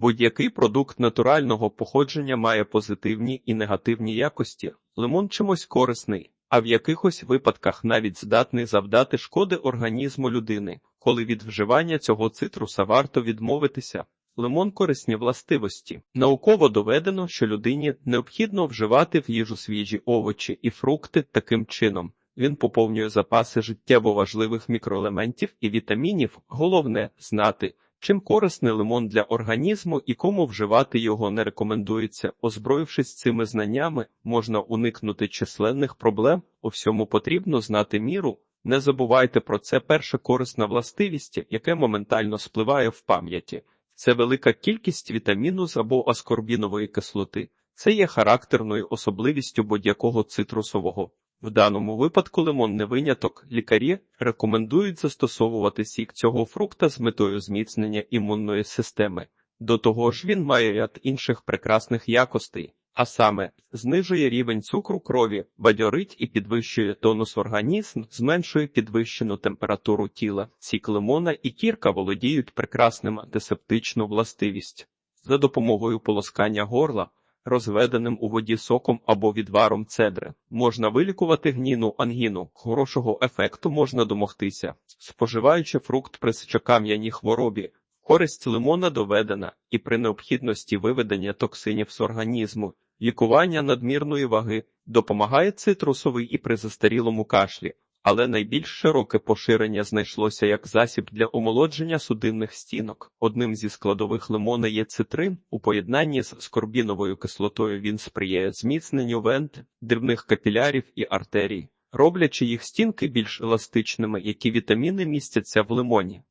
Будь-який продукт натурального походження має позитивні і негативні якості. Лимон чимось корисний, а в якихось випадках навіть здатний завдати шкоди організму людини. Коли від вживання цього цитруса варто відмовитися. Лимон корисні властивості. Науково доведено, що людині необхідно вживати в їжу свіжі овочі і фрукти таким чином. Він поповнює запаси життєво важливих мікроелементів і вітамінів. Головне знати, чим корисний лимон для організму і кому вживати його не рекомендується. Озброївшись цими знаннями, можна уникнути численних проблем. У всьому потрібно знати міру. Не забувайте про це перша корисна властивість, яке моментально спливає в пам'яті. Це велика кількість вітаміну або аскорбінової кислоти. Це є характерною особливістю будь-якого цитрусового. В даному випадку лимон не виняток. Лікарі рекомендують застосовувати сік цього фрукта з метою зміцнення імунної системи. До того ж, він має ряд інших прекрасних якостей, а саме знижує рівень цукру крові, бадьорить і підвищує тонус організм, зменшує підвищену температуру тіла. Сік лимона і кірка володіють прекрасним антисептичну властивість. За допомогою полоскання горла розведеним у воді соком або відваром цедри. Можна вилікувати гніну ангіну. Хорошого ефекту можна домогтися, споживаючи фрукт при сечокам'яній хворобі. Користь лимона доведена і при необхідності виведення токсинів з організму, лікування надмірної ваги допомагає цитрусовий і при застарілому кашлі, але найбільш широке поширення знайшлося як засіб для омолодження судинних стінок. Одним зі складових лимона є цитрин. У поєднанні з скорбіновою кислотою він сприяє зміцненню вент, дрібних капілярів і артерій, роблячи їх стінки більш еластичними, які вітаміни містяться в лимоні.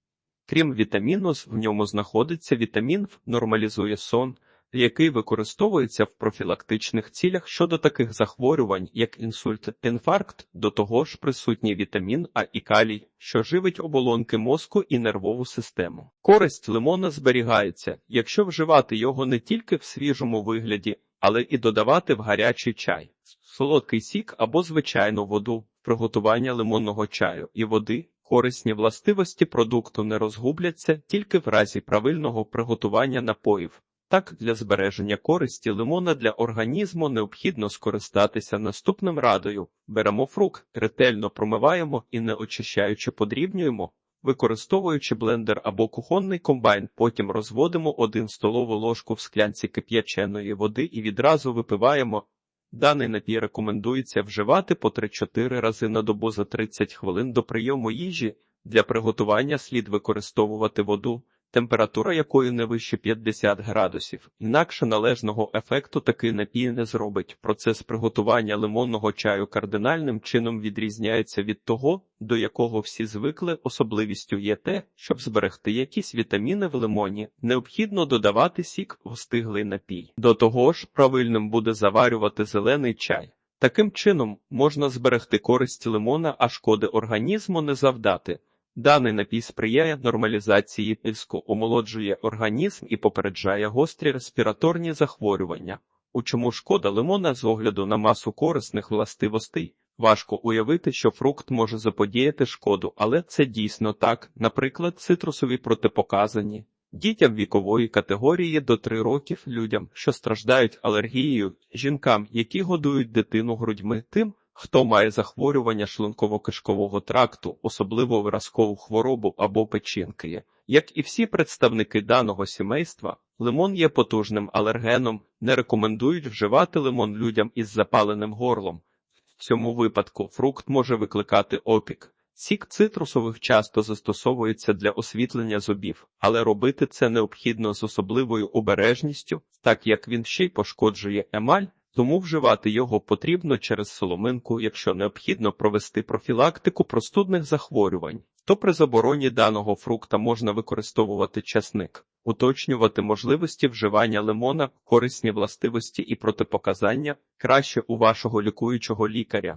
Крім вітаміну, в ньому знаходиться вітамін, В, нормалізує сон який використовується в профілактичних цілях щодо таких захворювань, як інсульт, інфаркт, до того ж присутній вітамін А і калій, що живить оболонки мозку і нервову систему. Користь лимона зберігається, якщо вживати його не тільки в свіжому вигляді, але і додавати в гарячий чай, солодкий сік або звичайну воду, приготування лимонного чаю і води. Корисні властивості продукту не розгубляться тільки в разі правильного приготування напоїв. Так, для збереження користі лимона для організму необхідно скористатися наступним радою: беремо фрукт, ретельно промиваємо і не очищаючи подрібнюємо, використовуючи блендер або кухонний комбайн, потім розводимо один столову ложку в склянці кип'яченої води і відразу випиваємо. Даний напій рекомендується вживати по 3-4 рази на добу за 30 хвилин до прийому їжі. Для приготування слід використовувати воду температура якої не вище 50 градусів. Інакше належного ефекту такий напій не зробить. Процес приготування лимонного чаю кардинальним чином відрізняється від того, до якого всі звикли. Особливістю є те, щоб зберегти якісь вітаміни в лимоні, необхідно додавати сік в стиглий напій. До того ж, правильним буде заварювати зелений чай. Таким чином можна зберегти користь лимона, а шкоди організму не завдати. Даний напій сприяє нормалізації тиску, омолоджує організм і попереджає гострі респіраторні захворювання. У чому шкода лимона з огляду на масу корисних властивостей? Важко уявити, що фрукт може заподіяти шкоду, але це дійсно так. Наприклад, цитрусові протипоказані. Дітям вікової категорії до 3 років, людям, що страждають алергією, жінкам, які годують дитину грудьми, тим, Хто має захворювання шлунково-кишкового тракту, особливо виразкову хворобу або печінки, як і всі представники даного сімейства, лимон є потужним алергеном, не рекомендують вживати лимон людям із запаленим горлом. В цьому випадку фрукт може викликати опік. Сік цитрусових часто застосовується для освітлення зубів, але робити це необхідно з особливою обережністю, так як він ще й пошкоджує емаль тому вживати його потрібно через соломинку, якщо необхідно провести профілактику простудних захворювань, то при забороні даного фрукта можна використовувати часник, уточнювати можливості вживання лимона, корисні властивості і протипоказання краще у вашого лікуючого лікаря.